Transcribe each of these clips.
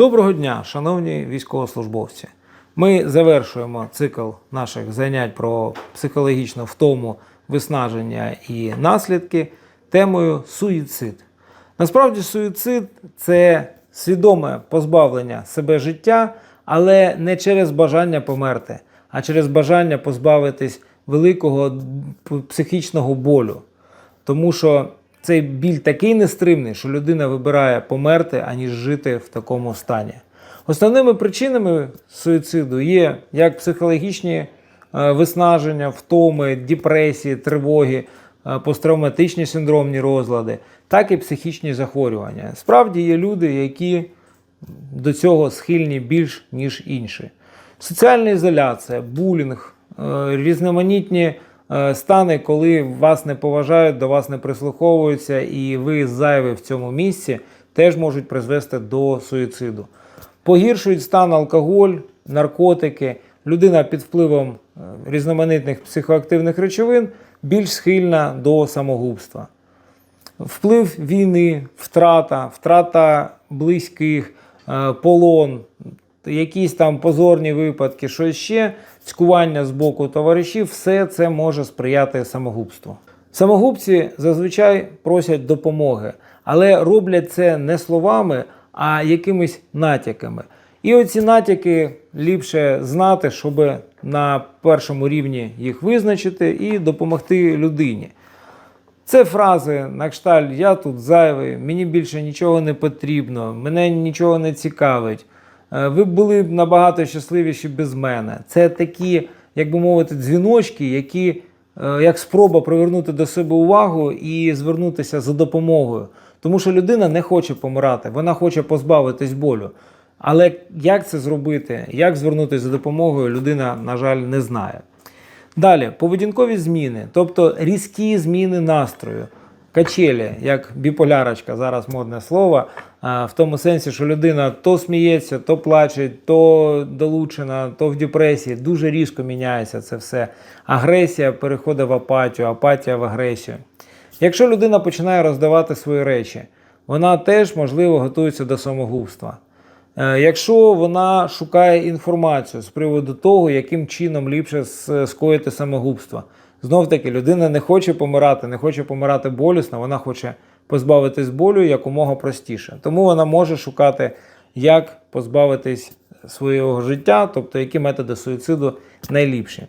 Доброго дня, шановні військовослужбовці. Ми завершуємо цикл наших занять про психологічну втому, виснаження і наслідки темою суїцид. Насправді, суїцид це свідоме позбавлення себе життя, але не через бажання померти, а через бажання позбавитись великого психічного болю. Тому що цей біль такий нестримний, що людина вибирає померти, аніж жити в такому стані. Основними причинами суїциду є як психологічні е, виснаження, втоми, депресії, тривоги, е, посттравматичні синдромні розлади, так і психічні захворювання. Справді є люди, які до цього схильні більш ніж інші. Соціальна ізоляція, булінг, е, різноманітні стани, коли вас не поважають, до вас не прислуховуються, і ви зайві в цьому місці, теж можуть призвести до суїциду. Погіршують стан алкоголь, наркотики, людина під впливом е, різноманітних психоактивних речовин більш схильна до самогубства. Вплив війни, втрата, втрата близьких, е, полон, якісь там позорні випадки, що ще, цькування з боку товаришів, все це може сприяти самогубству. Самогубці зазвичай просять допомоги, але роблять це не словами, а якимись натяками. І оці натяки ліпше знати, щоб на першому рівні їх визначити і допомогти людині. Це фрази на кшталт Я тут зайвий, мені більше нічого не потрібно, мене нічого не цікавить. Е, Ви були б набагато щасливіші без мене. Це такі, як би мовити, дзвіночки, які е, як спроба привернути до себе увагу і звернутися за допомогою. Тому що людина не хоче помирати, вона хоче позбавитись болю. Але як це зробити, як звернутися за допомогою, людина, на жаль, не знає. Далі, поведінкові зміни, тобто різкі зміни настрою, качелі, як біполярочка, зараз модне слово, в тому сенсі, що людина то сміється, то плаче, то долучена, то в депресії. Дуже різко міняється це все. Агресія переходить в апатію, апатія в агресію. Якщо людина починає роздавати свої речі, вона теж, можливо, готується до самогубства. Е, Якщо вона шукає інформацію з приводу того, яким чином ліпше скоїти самогубство, знов таки людина не хоче помирати, не хоче помирати болісно, вона хоче позбавитись болю якомога простіше. Тому вона може шукати, як позбавитись свого життя, тобто які методи суїциду найліпші.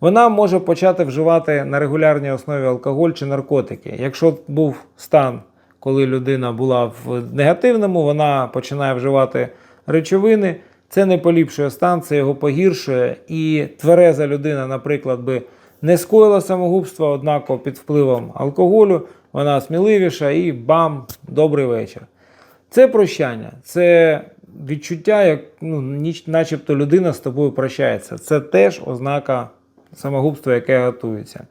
Вона може почати вживати на регулярній основі алкоголь чи наркотики. Якщо був стан, коли людина була в негативному, вона починає вживати речовини. Це не поліпшує стан, це його погіршує. І твереза людина, наприклад, би не скоїла самогубство, однаково під впливом алкоголю, вона сміливіша і бам, добрий вечір. Це прощання, це відчуття, як ну, начебто людина з тобою прощається. Це теж ознака самогубства, яке готується.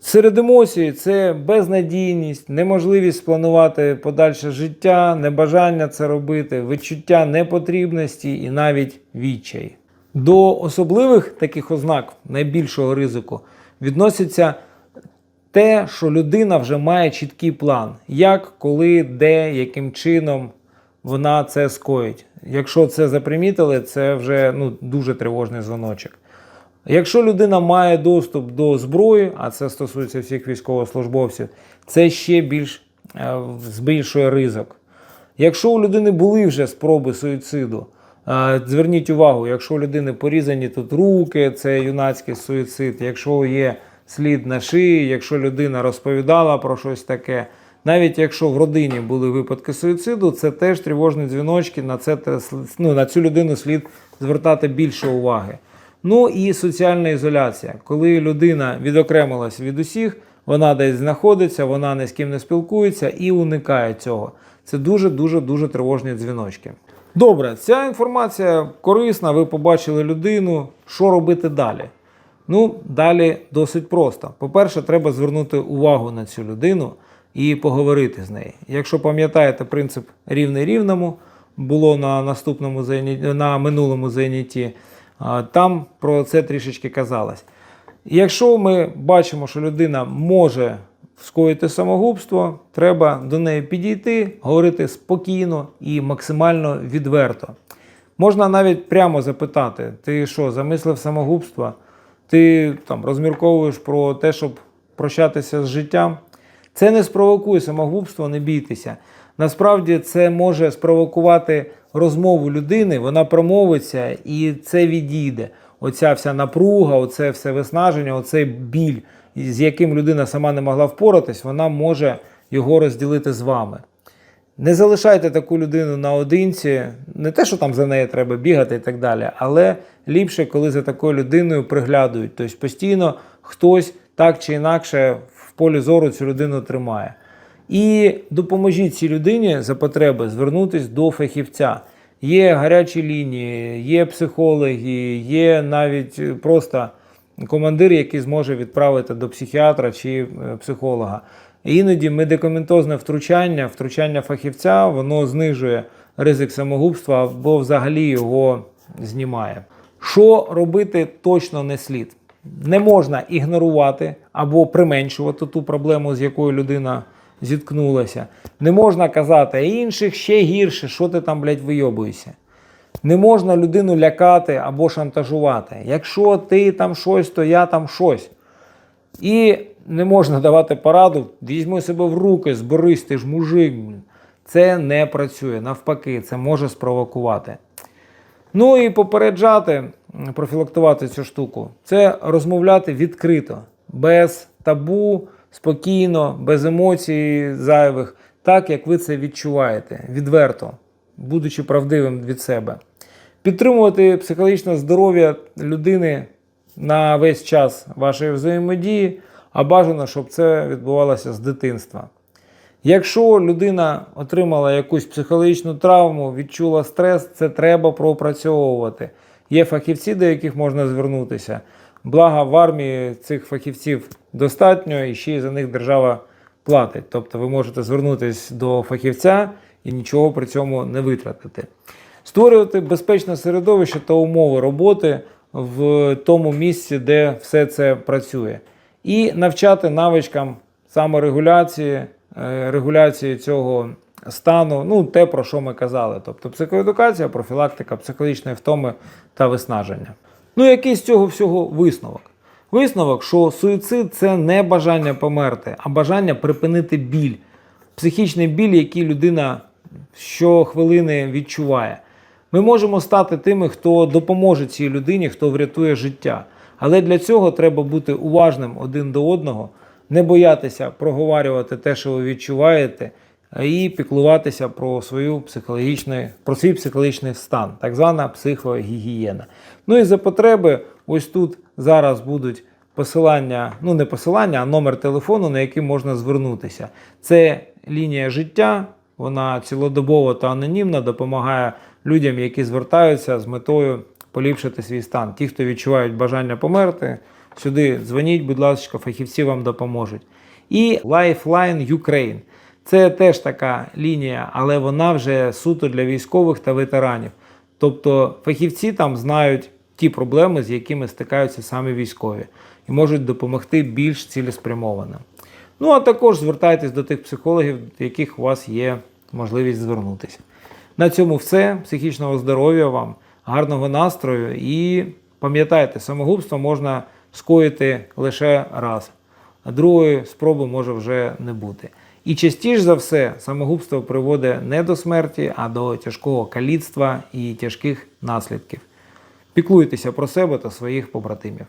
Серед емоцій це безнадійність, неможливість спланувати подальше життя, небажання це робити, відчуття непотрібності і навіть відчай. До особливих таких ознак найбільшого ризику відноситься те, що людина вже має чіткий план, як, коли, де, яким чином вона це скоїть. Якщо це запримітили, це вже ну, дуже тривожний дзвоночок. Якщо людина має доступ до зброї, а це стосується всіх військовослужбовців, це ще більш е, збільшує ризик. Якщо у людини були вже спроби суїциду, зверніть увагу, якщо у людини порізані тут руки, це юнацький суїцид, якщо є слід на шиї, якщо людина розповідала про щось таке, навіть якщо в родині були випадки суїциду, це теж тривожні дзвіночки, на, це, ну, на цю людину слід звертати більше уваги. Ну і соціальна ізоляція, коли людина відокремилась від усіх, вона десь знаходиться, вона ні з ким не спілкується і уникає цього. Це дуже дуже дуже тривожні дзвіночки. Добре, ця інформація корисна. Ви побачили людину. Що робити далі? Ну, далі досить просто. По-перше, треба звернути увагу на цю людину і поговорити з нею. Якщо пам'ятаєте принцип рівний рівному, було на наступному зайня- на минулому зайнятті, там про це трішечки казалось. Якщо ми бачимо, що людина може скоїти самогубство, треба до неї підійти, говорити спокійно і максимально відверто. Можна навіть прямо запитати: ти що, замислив самогубство? Ти там розмірковуєш про те, щоб прощатися з життям? Це не спровокує самогубство, не бійтеся. Насправді це може спровокувати розмову людини, вона промовиться і це відійде. Оця вся напруга, оце все виснаження, оцей біль, з яким людина сама не могла впоратись, вона може його розділити з вами. Не залишайте таку людину наодинці, не те, що там за нею треба бігати і так далі, але ліпше, коли за такою людиною приглядують. Тобто постійно хтось так чи інакше в полі зору цю людину тримає. І допоможіть цій людині за потреби звернутися до фахівця. Є гарячі лінії, є психологи, є навіть просто командир, який зможе відправити до психіатра чи е, психолога. Іноді медикаментозне втручання, втручання фахівця, воно знижує ризик самогубства або взагалі його знімає. Що робити точно не слід? Не можна ігнорувати або применшувати ту проблему, з якою людина зіткнулася. Не можна казати, «А інших ще гірше, що ти там, блядь, вийобуєшся. Не можна людину лякати або шантажувати. Якщо ти там щось, то я там щось. І не можна давати пораду, візьми себе в руки, зберись, ти ж мужик. Це не працює. Навпаки, це може спровокувати. Ну і попереджати, профілактувати цю штуку. Це розмовляти відкрито, без табу, спокійно, без емоцій зайвих, так як ви це відчуваєте, відверто, будучи правдивим від себе. Підтримувати психологічне здоров'я людини на весь час вашої взаємодії, а бажано, щоб це відбувалося з дитинства. Якщо людина отримала якусь психологічну травму, відчула стрес, це треба пропрацьовувати. Є фахівці, до яких можна звернутися. Благо в армії цих фахівців достатньо, і ще й за них держава платить. Тобто ви можете звернутися до фахівця і нічого при цьому не витратити. Створювати безпечне середовище та умови роботи в тому місці, де все це працює, і навчати навичкам саморегуляції, е, регуляції цього стану, ну те, про що ми казали. Тобто психоедукація, профілактика психологічної втоми та виснаження. Ну, який з цього всього висновок? Висновок, що суїцид це не бажання померти, а бажання припинити біль, психічний біль, який людина щохвилини відчуває. Ми можемо стати тими, хто допоможе цій людині, хто врятує життя. Але для цього треба бути уважним один до одного, не боятися проговорювати те, що ви відчуваєте, і піклуватися про свою про свій психологічний стан, так звана психогігієна. Ну і за потреби, ось тут зараз будуть посилання, ну не посилання, а номер телефону, на який можна звернутися. Це лінія життя, вона цілодобово та анонімна, допомагає людям, які звертаються з метою поліпшити свій стан. Ті, хто відчувають бажання померти, сюди дзвоніть, будь ласка, фахівці вам допоможуть. І Lifeline Ukraine. Це теж така лінія, але вона вже суто для військових та ветеранів. Тобто фахівці там знають ті проблеми, з якими стикаються саме військові, і можуть допомогти більш цілеспрямовано. Ну а також звертайтесь до тих психологів, до яких у вас є можливість звернутися. На цьому все. Психічного здоров'я вам, гарного настрою і пам'ятайте, самогубство можна скоїти лише раз, а другої спроби може вже не бути. І частіше за все самогубство приводить не до смерті, а до тяжкого каліцтва і тяжких наслідків. Піклуйтеся про себе та своїх побратимів.